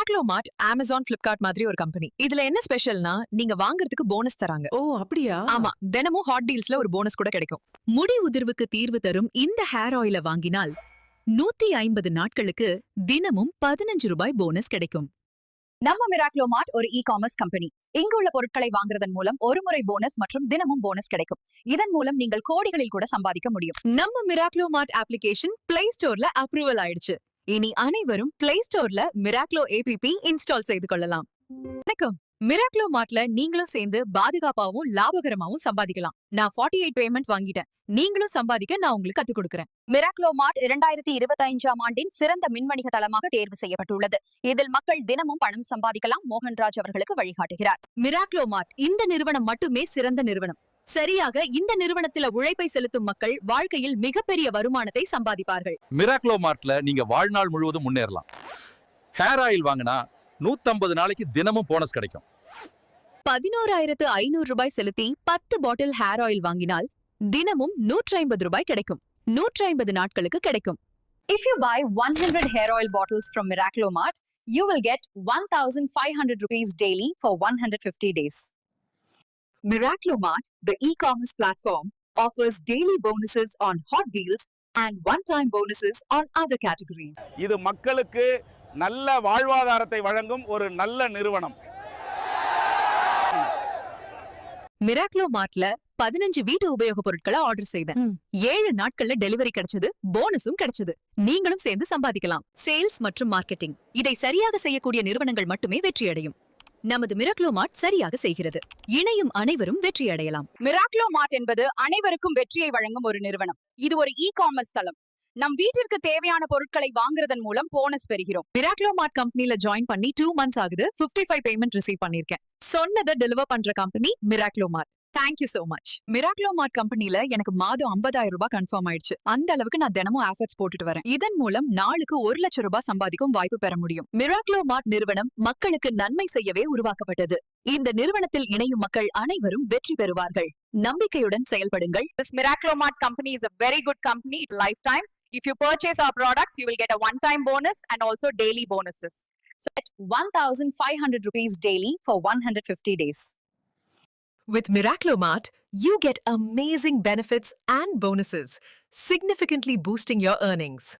மார்ட் Amazon Flipkart மாதிரி ஒரு company இதுல என்ன ஸ்பெஷல்னா நீங்க வாங்குறதுக்கு போனஸ் தராங்க. ஓ அப்படியா? ஆமா தினமும் ஹாட் டீல்ஸ்ல ஒரு போனஸ் கூட கிடைக்கும். முடி உதிர்வுக்கு தீர்வு தரும் இந்த ஹேர் ஆயில வாங்கினால் நூத்தி ஐம்பது நாட்களுக்கு தினமும் பதினஞ்சு ரூபாய் போனஸ் கிடைக்கும். நம்ம மிராக்லோ மார்ட் ஒரு இ காமர்ஸ் கம்பெனி இங்கு உள்ள பொருட்களை வாங்குறதன் மூலம் ஒரு முறை போனஸ் மற்றும் தினமும் போனஸ் கிடைக்கும். இதன் மூலம் நீங்கள் கோடிகளில் கூட சம்பாதிக்க முடியும். நம்ம மிராக்லோ மார்ட் அப்ளிகேஷன் பிளே ஸ்டோர்ல அப்ரூவல் ஆயிடுச்சு. இனி அனைவரும் பிளே ஸ்டோர்ல மிராக்லோ ஏபிபி இன்ஸ்டால் செய்து கொள்ளலாம். வணக்கம். மிராக்லோ மார்ட்ல நீங்களும் சேர்ந்து பாதுகாப்பாவும் லாபகரமாவும் சம்பாதிக்கலாம். நான் 48 எயிட் பேமெண்ட் வாங்கிட்டேன். நீங்களும் சம்பாதிக்க நான் உங்களுக்கு கத்துக் கொடுக்கறேன். மிராக்லோ மார்ட் இரண்டாயிரத்தி இருபத்தி ஐந்தாம் ஆண்டின் சிறந்த மின்வணிக தளமாக தேர்வு செய்யப்பட்டுள்ளது. இதில் மக்கள் தினமும் பணம் சம்பாதிக்கலாம் மோகன்ராஜ் அவர்களுக்கு வழிகாட்டுகிறார். மிராக்லோ மார்ட் இந்த நிறுவனம் மட்டுமே சிறந்த நிறுவனம். சரியாக இந்த நிறுவனத்தில உழைப்பை செலுத்தும் மக்கள் வாழ்க்கையில் மிகப்பெரிய வருமானத்தை சம்பாதிப்பார்கள். மிராக்லோ மார்ட்ல நீங்க வாழ்நாள் முழுவதும் முன்னேறலாம். ஹேர் ஆயில் வாங்கினா 150 நாளைக்கு தினமும் போனஸ் கிடைக்கும். பதினோராயிரத்து ஐநூறு ரூபாய் செலுத்தி பத்து பாட்டில் ஹேர் ஆயில் வாங்கினால் தினமும் நூற்றி ஐம்பது ரூபாய் கிடைக்கும். நூற்றி ஐம்பது நாட்களுக்கு கிடைக்கும். If you buy 100 hair oil bottles from Miraclo Mart, you will get 1,500 rupees daily for 150 days. Miraclo Mart, the e-commerce platform, offers daily bonuses on hot deals and one-time bonuses on other categories. இது மக்களுக்கு நல்ல வாழ்வாதாரத்தை வழங்கும் ஒரு நல்ல நிறுவனம். மிராக்லோ மார்ட்ல பதினஞ்சு வீட்டு உபயோகப் பொருட்களை ஆர்டர் செய்தேன். ஏழு நாட்கள்ல டெலிவரி கிடைச்சது போனஸும் கிடைச்சது. நீங்களும் சேர்ந்து சம்பாதிக்கலாம். சேல்ஸ் மற்றும் மார்க்கெட்டிங் இதை சரியாக செய்யக்கூடிய நிறுவனங்கள் மட்டுமே வெற்றியடையும். நமது மிராக்லோ மார்ட் சரியாக செய்கிறது. இணையும் அனைவரும் வெற்றியடையலாம். மிராக்லோ மார்ட் என்பது அனைவருக்கும் வெற்றியை வழங்கும் ஒரு நிறுவனம். இது ஒரு இ காமர்ஸ் தளம். நம் வீட்டிற்கு தேவையான பொருட்களை வாங்குறதன் மூலம் போனஸ் பெறுகிறோம். மிராக்லோ மார்ட் கம்பெனில ஜாயின் பண்ணி டூ மந்த்ஸ் ஆகுது. 55 ஃபைவ் பேமெண்ட் ரிசீவ் பண்ணிருக்கேன். சொன்னதை டெலிவர் பண்ற company Miraclo Mart. Thank you so much Miraclo Mart கம்பெனில எனக்கு மாதம் 50000 ரூபாய் கன்ஃபார்ம் ஆயிடுச்சு. அந்த அளவுக்கு நான் தினமும் ஆஃபர்ட்ஸ் போட்டுட்டு வரேன். இதன் மூலம் நாளுக்கு ஒரு லட்சம் ரூபாய் சம்பாதிக்கும் வாய்ப்பு பெற முடியும். மிராக்லோ மார்ட் நிறுவனம் மக்களுக்கு நன்மை செய்யவே உருவாக்கப்பட்டது. இந்த நிறுவனத்தில் இணையும் மக்கள் அனைவரும் வெற்றி பெறுவார்கள். நம்பிக்கையுடன் செயல்படுங்கள். This Miraclo Mart company is a very good company, lifetime. If you purchase our products, you will get a one-time bonus and one thousand bonuses. So at 1,500 rupees daily for 150 days. With Miraclomart, you get amazing benefits and bonuses, significantly boosting your earnings.